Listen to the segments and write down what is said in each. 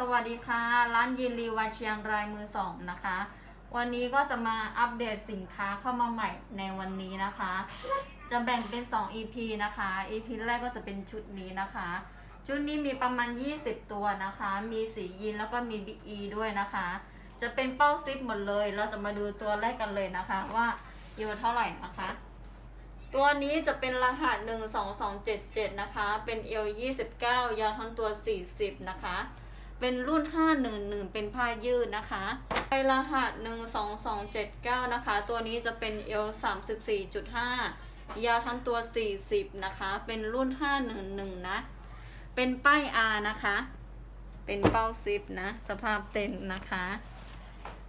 สวัสดีค่ะ ร้านยินรีวาเชียงรายมือสองนะคะ วันนี้ก็จะมาอัปเดตสินค้าเข้ามาใหม่ในวันนี้นะคะ จะแบ่งเป็น 2 EP นะคะ EP แรกก็จะเป็นชุดนี้นะคะ ชุดนี้มีประมาณ 20 ตัวนะคะ มีสียีนแล้วก็มีบิ๊กอีด้วยนะคะ จะเป็นเป้าซิปหมดเลย เราจะมาดูตัวแรกกันเลยนะคะว่าอยู่เท่าไหร่นะคะตัวนี้จะเป็นรหัส 12277 นะคะ เป็นเอล29 ยาวทั้งตัว 40 นะคะ เป็นรุ่น 511 เป็นผ้ายืดนะคะไปรหัส 12279 นะคะ ตัวนี้จะเป็นเอล34.5 ยาวทั้งตัว 40 นะคะ เป็นรุ่น 511 นะ เป็นป้าย R นะคะ เป็นเป้าซิปนะ สภาพเต็มนะคะ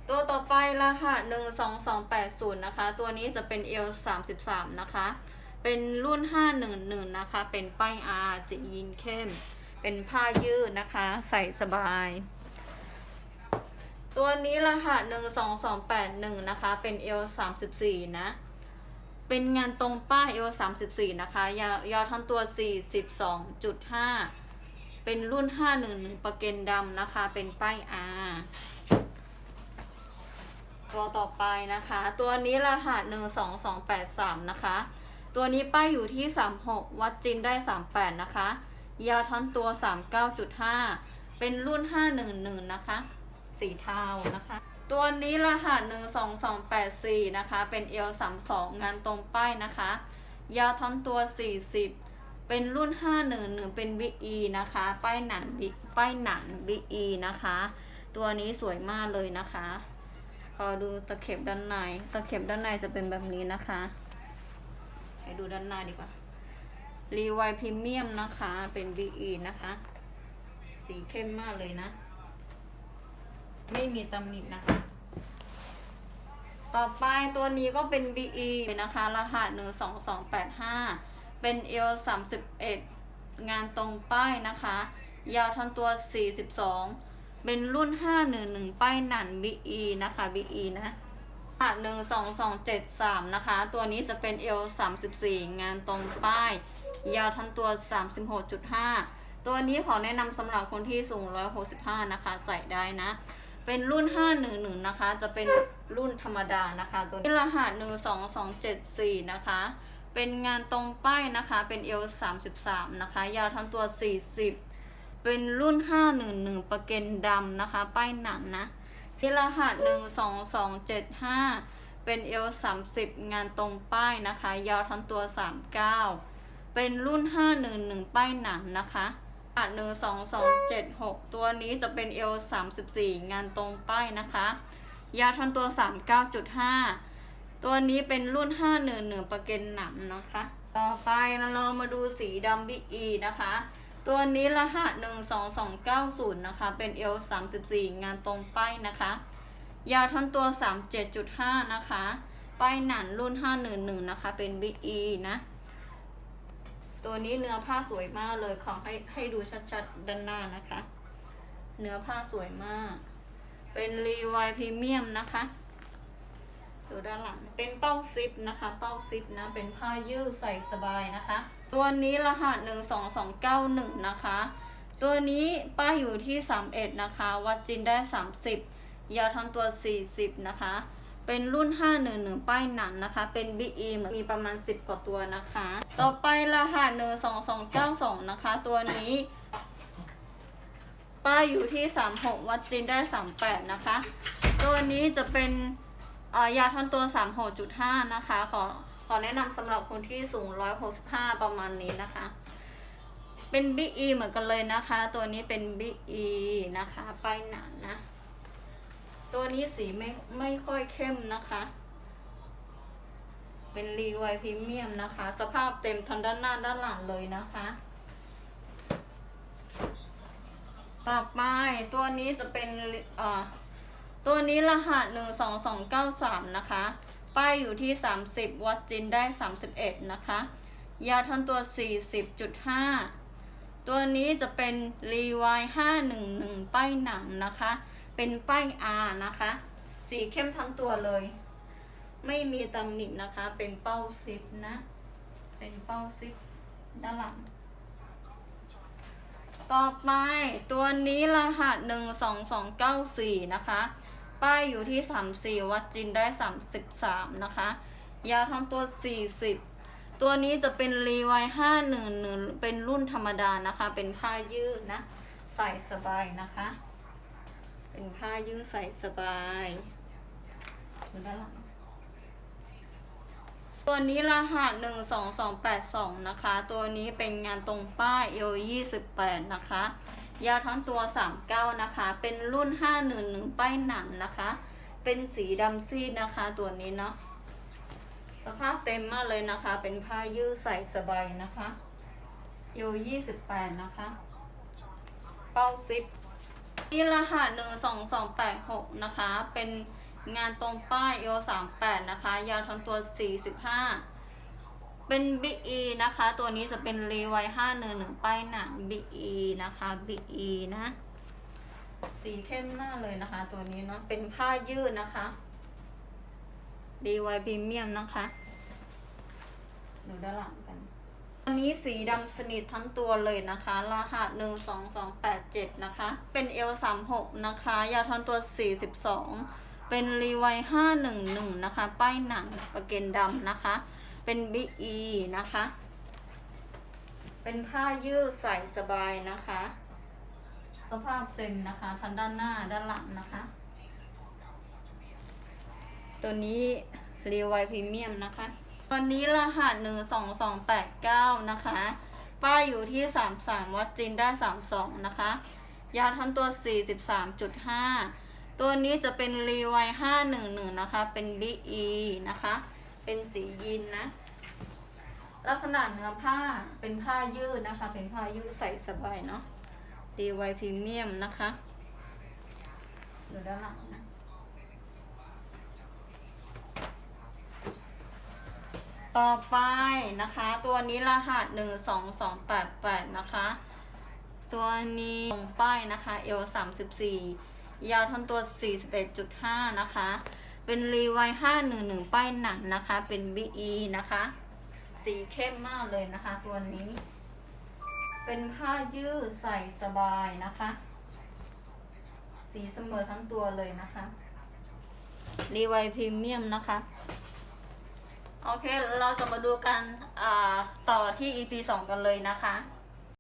ตัวต่อไปรหัส 12280 นะคะ ตัวนี้จะเป็นเอล33 นะคะ เป็นรุ่น 511 นะคะ เป็นป้าย R สียีนเข้ม เป็นผ้ายืดนะคะ ใส่สบาย ตัวนี้รหัสหนึ่งสองสองแปดหนึ่งนะคะ เป็นเอลสามสิบสี่นะ เป็นงานตรงป้ายเอลสามสิบสี่นะคะยอยาทั้งตัวสี่สิบสองจุดห้าเป็นรุ่นห้าหนึ่งหนึ่งประเก็นดำนะคะ เป็นป้ายอาตัวต่อไปนะคะ ตัวนี้รหัสหนึ่งสองสองแปดสามนะคะ ตัวนี้ป้ายอยู่ที่สามหกวัดจินได้สามแปดนะคะ ยาวทั้งตัว 39.5 เป็นรุ่น 511 นะคะ สีเทานะคะ ตัวนี้รหัส 12284 นะคะ เป็นเอล32 งานตรงป้ายนะคะ ยาวทั้งตัว 40 เป็นรุ่น 511 เป็น BE นะคะ ป้ายหนังป้ายหนัง BE นะคะ ตัวนี้สวยมากเลยนะคะพอดูตะเข็บด้านใน ตะเข็บด้านในจะเป็นแบบนี้นะคะให้ดูด้านหน้าดีกว่า รีไวพรีเมียมนะคะ เป็น BE นะคะ สีเข้มมากเลยนะ ไม่มีตำหนินะคะ ต่อไปตัวนี้ก็เป็น BE นะคะ รหัส 12285 เป็น L 31 งานตรงป้ายนะคะ ยาวทั้งตัว 42 เป็นรุ่น 511 ป้ายหนัน BE นะคะ BE นะค่ะ12273นะคะ ตัวนี้จะเป็น L 34งานตรงป้าย ยาวทั้งตัว 36.5 ตัวนี้ขอแนะนำสำหรับคนที่สูง 165 นะคะ ใส่ได้นะ เป็นรุ่น 511 นะคะ จะเป็นรุ่นธรรมดานะคะ ตัวนี้รหัส 12274 นะคะ เป็นงานตรงป้ายนะคะ เป็น L 33 นะคะ ยาวทั้งตัว 40 เป็นรุ่น 511 ประเกนดำนะคะ ป้ายหนังนะสิรหัส 12275 เป็น L 30 งานตรงป้ายนะคะ ยาวทั้งตัว 39 เป็นรุ่น 511 ป้ายหนังนะคะรหัส12276 ตัวนี้จะเป็น L 34 งานตรงป้ายนะคะ ยาวทั้งตัว 39.5 ตัวนี้เป็นรุ่น 511 ประเกนหนังนะคะ ต่อไปเรามาดูสีดำบิ๊กอีนะคะ ตัวนี้รหัส 12290 นะคะ เป็น L 34 งานตรงป้ายนะคะ ยาวทั้งตัว 37.5 นะคะ ป้ายหนันรุ่น 511 นะคะ เป็น Big E นะ ตัวนี้เนื้อผ้าสวยมากเลยขอให้ให้ดูชัดๆด้านหน้านะคะ เนื้อผ้าสวยมาก เป็นรีไวพรีเมียมนะคะดูด้านหลังเป็นเป้าซิปนะคะ เป้าซิปนะ เป็นผ้ายืดใส่สบายนะคะ ตัวนี้รหัส 12291 นะคะ ตัวนี้ป้าอยู่ที่ 31 นะคะ วัดจินได้ 30 ยาวทั้งตัว 40 นะคะ เป็นรุ่น 511 ป้ายหนังนะคะ เป็น BE เหมือนมีประมาณ 10 กว่าตัวนะคะ ต่อไปรหัส12292 นะคะ ตัวนี้ ป้ายอยู่ที่ 36 วัดจินได้ 38 นะคะ ตัวนี้จะเป็นยาทันตัว 36.5 นะคะ ขอขอแนะนำสำหรับคนที่สูง 165 ประมาณนี้นะคะ เป็น BE เหมือนกันเลยนะคะ ตัวนี้เป็น BE นะคะ ป้ายหนังนะ ตัวนี้สีไม่ไม่ค่อยเข้มนะคะ เป็นรีไวพรีเมียมนะคะ สภาพเต็มทั้งด้านหน้าด้านหลังเลยนะคะ ต่อไปตัวนี้จะเป็นเอ่อตัวนี้รหัสหนึ่งสองสองเก้าสามนะคะ ป้ายอยู่ที่สามสิบวัดจินได้สามสิบเอ็ดนะคะ ยาวทั้งตัวสี่สิบจุดห้าตัวนี้จะเป็นรีวายห้าหนึ่งหนึ่งป้ายหนังนะคะ เป็นป้าย R นะคะ สีเข้มทั้งตัวเลย ไม่มีตำหนินะคะ เป็นเป้าซิปนะ เป็นเป้าซิปด้านหลัง ต่อไปตัวนี้รหัสหนึ่งสองสองเก้าสี่นะคะ ป้ายอยู่ที่สามสี่วัดจินได้สามสิบสามนะคะ ยาวทั้งตัวสี่สิบตัวนี้จะเป็นรีไวห้าหนึ่งหนึ่งเป็นรุ่นธรรมดานะคะ เป็นผ้ายืดนะ ใส่สบายนะคะ เป็นผ้ายืดใส่สบายดูด้านหลังตัวนี้รหัสหนึ่งสองสองแปดสองนะคะ ตัวนี้เป็นงานตรงป้ายเอลยี่สิบแปดนะคะ ยาวทั้งตัวสามเก้านะคะ เป็นรุ่นห้าหนึ่งหนึ่งป้ายหนังนะคะ เป็นสีดำซีดนะคะ ตัวนี้เนาะ สภาพเต็มมากเลยนะคะ เป็นผ้ายืดใส่สบายนะคะเอลยี่สิบแปดนะคะ เป้าซิป นี่รหัสหนึ่งสองสองแปดหกนะคะ เป็นงานตรงป้ายโอสามแปดนะคะ ยาวทั้งตัวสี่สิบห้าเป็นบิ๊กอีนะคะ ตัวนี้จะเป็นรีไวห้าหนึ่งหนึ่งป้ายหนังบิ๊กอีนะคะบิ๊กอีนะ สีเข้มมากเลยนะคะ ตัวนี้เนาะ เป็นผ้ายืดนะคะรีไวพรีเมียมนะคะ ดูด้านหลังกัน อันนี้สีดำสนิททั้งตัวเลยนะคะ รหัสหนึ่งสองสองแปดเจ็ดนะคะ เป็นเอลสามหกนะคะ ยาวทั้งตัวสี่สิบสองเป็นรีไวห้าหนึ่งหนึ่งนะคะ ป้ายหนังประเกนดำนะคะ เป็นบิ๊กอีนะคะ เป็นผ้ายืดใส่สบายนะคะ สภาพเต็มนะคะทั้งด้านหน้าด้านหลังนะคะ ตัวนี้รีไวพรีเมียมนะคะ วันนี้รหัสหนึ่งสองสองแปดเก้านะคะ ป้ายอยู่ที่สามสามวัดจินได้สามสองนะคะ ยาวทั้งตัวสี่สิบสามจุดห้าตัวนี้จะเป็นรีไวห้าหนึ่งหนึ่งนะคะ เป็นบีอีนะคะ เป็นสียีนนะ ลักษณะเนื้อผ้าเป็นผ้ายืดนะคะ เป็นผ้ายืดใส่สบายเนาะรีไวพรีเมียมนะคะ ดูด้านหลังนะ ต่อไปนะคะ ตัวนี้รหัสหนึ่งสองสองแปดแปดนะคะ ตัวนี้ตรงป้ายนะคะเอลสามสิบสี่ยาวทั้งตัวสี่สิบเอ็ดจุดห้านะคะ เป็นรีไวห้าหนึ่งหนึ่งป้ายหนังนะคะ เป็นบีอีนะคะ สีเข้มมากเลยนะคะ ตัวนี้ เป็นผ้ายืดใส่สบายนะคะ สีเสมอทั้งตัวเลยนะคะรีไวพรีเมียมนะคะ โอเคเราจะมาดูกันอ่าต่อที่ EP 2 กันเลยนะคะ